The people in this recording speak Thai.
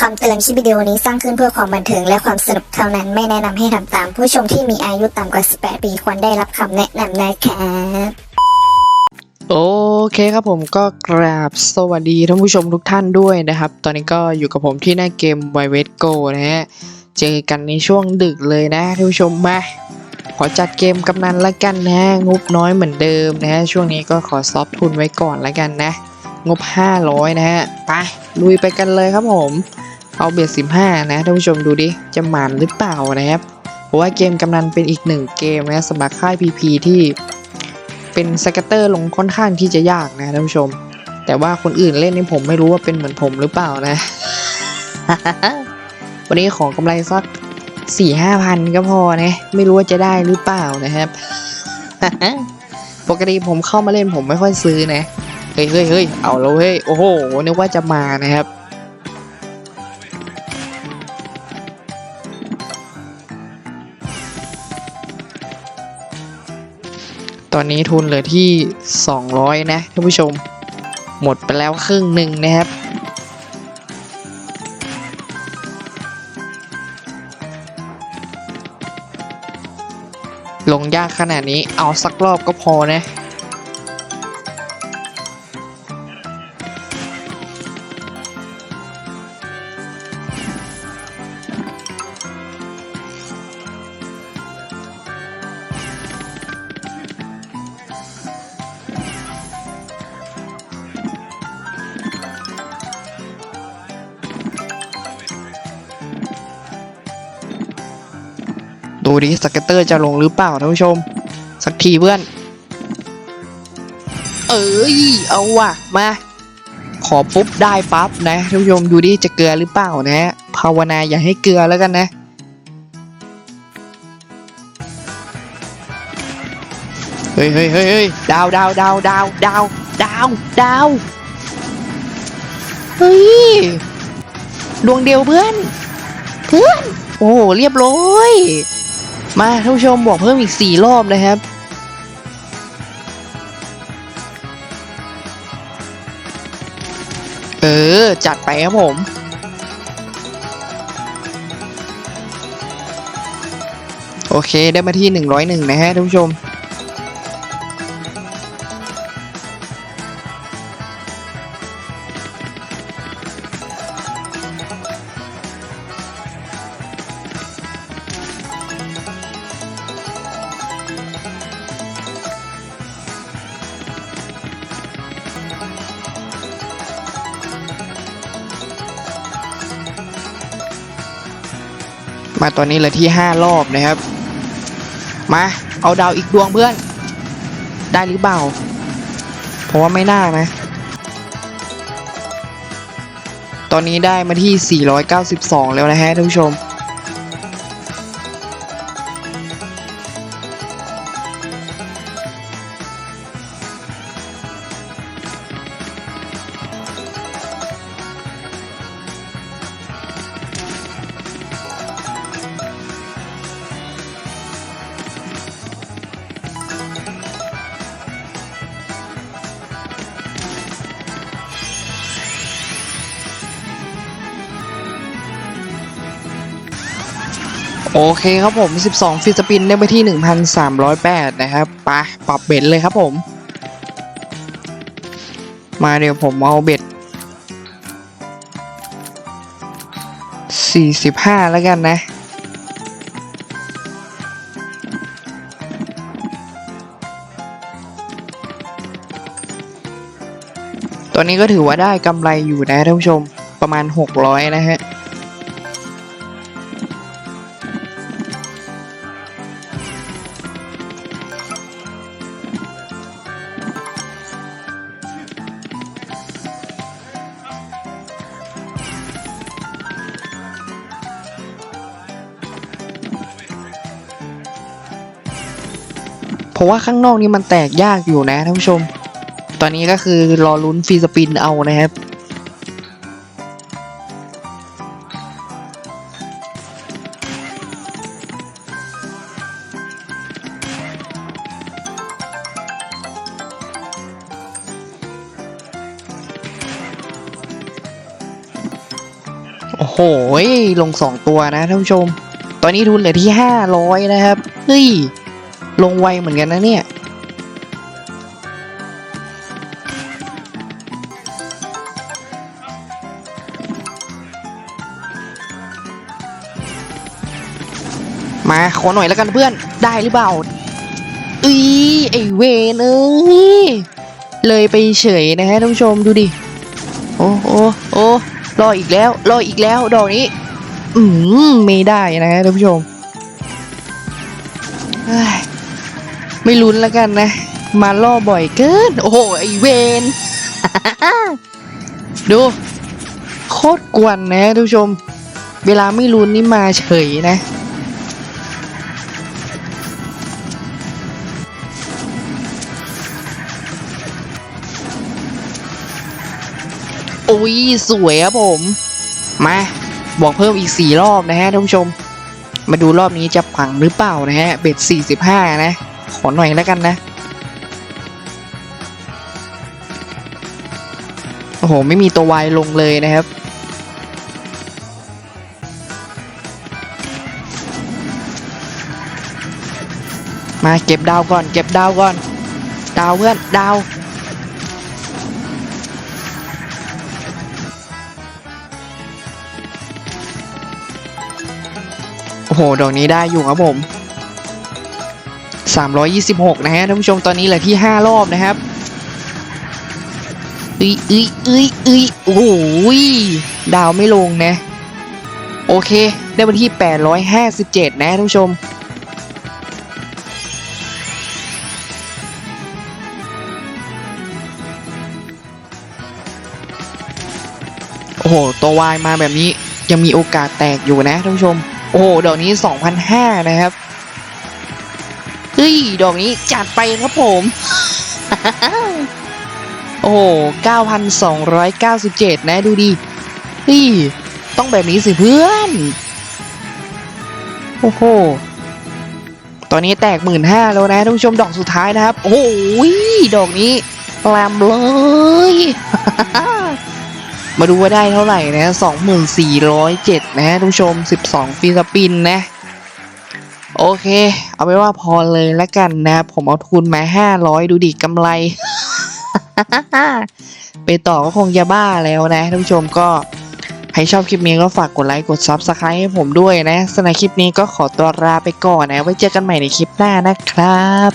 คำเตือนคลิปวิดีโอนี้สร้างขึ้นเพื่อความบันเทิงและความสนุกเท่านั้นไม่แนะนำให้ทำตาม ผู้ชมที่มีอายุต่ำกว่า 18 ปีควรได้รับคำแนะนำนะครับโอเคครับผมก็กราบสวัสดีท่านผู้ชมทุกท่านด้วยนะครับ ตอนนี้ก็อยู่กับผมที่หน้าเกม w i v e t Go นะฮะเจอกันในช่วงดึกเลยนะท่านผู้ชมมาขอจัดเกมกำนันละกันนะงบน้อยเหมือนเดิมนะฮะช่วงนี้ก็ขอซอฟทุนไว้ก่อนละกันนะ งบ 500 นะฮะไปลุยไปกันเลยครับผม เอาเบียด15 นะท่านผู้ชมดูดิ จะหมานหรือเปล่านะครับเพราะว่าเกมกำนันเป็นอีกหนึ่งเกมนะสำหรับค่าย PP ที่เป็นสเกตเตอร์ลงค่อนข้างที่จะยากนะท่านผู้ชม แต่ว่าคนอื่นเล่นนี่ผมไม่รู้ว่าเป็นเหมือนผมหรือเปล่านะ วันนี้ขอกำไรสักสี่ห้าพันก็พอนะ ไม่รู้ว่าจะได้หรือเปล่านะครับปกติผมเข้ามาเล่นผมไม่ค่อยซื้อนะ เฮ้ยเฮ้ยเฮ้ยเอาแล้วเฮ้ย โอ้โหนึกว่าจะมานะครับ อนนี้ทุนเหลือที่ 200 นะท่านผู้ชม หมดไปแล้วครึ่งหนึ่งนะครับ ลงยากขนาดนี้เอาสักรอบก็พอนะ ดูดิสเก็ตเตอร์จะลงหรือเปล่าท่านผู้ชม สักทีเพื่อน เอ้ยเอาว่ะมา ขอปุ๊บได้ปั๊บนะท่านผู้ชมดูดิจะเกลือหรือเปล่านะภาวนาอย่าให้เกลือแล้วกันนะเฮ้ยเฮ้ยเฮ้ยดาวดาวดาวดาวดาวดาวดาวเฮ้ยดวงเดียวเพื่อน เพื่อน โอ้เรียบร้อย มาท่านผู้ชมบอกเพิ่มอีกสี่รอบนะครับ เออ จัดไปครับผม โอเคได้มาที่ 101 นะฮะท่านผู้ชม มาตอนนี้เหลือที่5รอบนะครับ มาเอาดาวอีกดวงเพื่อน ได้หรือเปล่าเพราะว่าไม่น่านะ ตอนนี้ได้มาที่ 492 แล้วนะฮะท่านผู้ชม โอเคครับผม 12 ฟิสปินได้ไปที่ 1,308 นะครับไปปรับเบ็ดเลยครับผม มาเดี๋ยวผมเอาเบ็ด 45 แล้วกันนะตอนนี้ก็ถือว่าได้กำไรอยู่นะท่านผู้ชมประมาณ 600 นะฮะ เพราะว่าข้างนอกนี่มันแตกยากอยู่นะท่านผู้ชม ตอนนี้ก็คือรอลุ้นฟรีสปินเอานะครับโโอ้โห ลงสองตัวนะท่านผู้ชม ตอนนี้ทุนเหลือที่ห้าร้อยนะครับ เฮ้ย ลงไวเหมือนกันนะเนี่ย มาขอหน่อยแล้วกันเพื่อนได้หรือเปล่าอีไอเวนเอ้ยเลยไปเฉยนะฮะท่านผู้ชมดูดิ โอ้โอ้โอ้รออีกแล้วรออีกแล้วดอกนี้ อืมไม่ได้นะฮะท่านผู้ชมเฮ้ย ไม่ลุ้นแล้วกันนะ มาล่อบ่อยเกิน โอ้โห ไอเวนดู โคตรกวนนะท่านผู้ชม เวลาไม่ลุ้นนี่มาเฉยนะอุ้ย สวยครับผม มา บอกเพิ่มอีกสี่รอบนะฮะท่านผู้ชมมาดูรอบนี้จะปังหรือเปล่านะฮะ เบ็ดสี่สิบห้านะ ขอหน่อยแล้วกันนะ โอ้โห ไม่มีตัววายลงเลยนะครับ มาเก็บดาวก่อน เก็บดาวก่อน ดาวเพื่อน ดาวโอ้โหดอกนี้ได้อยู่ครับผม 326 นะฮะท่านผู้ชมตอนนี้เหลือที่ 5 รอบนะครับอุ้ยอุ้ยอุ้ยอุ้ยโอ้โหดาวไม่ลงนะ โอเค ได้มาที่ 857 นะท่านผู้ชมโอ้โห ตัววายมาแบบนี้ยังมีโอกาสแตกอยู่นะท่านผู้ชม โอ้โหดอกนี้ 2,500 นะครับ เฮ้ย ดอกนี้จัดไปครับผม โอ้โห 9,297 นะ ดูดิเฮ้ย ต้องแบบนี้สิเพื่อน โอ้โห ตอนนี้แตกหมื่นห้าแล้วนะท่านผู้ชมดอกสุดท้ายนะครับ โอ้โหดอกนี้แลมเลย มาดูว่าได้เท่าไหร่นะ 2407 นะฮะทุกผู้ชม 12 ฟีสปินนะ โอเค เอาไว้ว่าพอเลยแล้วกันนะครับผมเอาทุนมาห้าร้อยดูดิกำไร ไปต่อก็คงจะบ้าแล้วนะท่านผู้ชมก็ให้ชอบคลิปนี้ก็ฝากกดไลค์กดซับสไคร b e ให้ผมด้วยนะสำหรับคลิปนี้ก็ขอตัวลาไปก่อนนะ ไว้เจอกันใหม่ในคลิปหน้านะครับ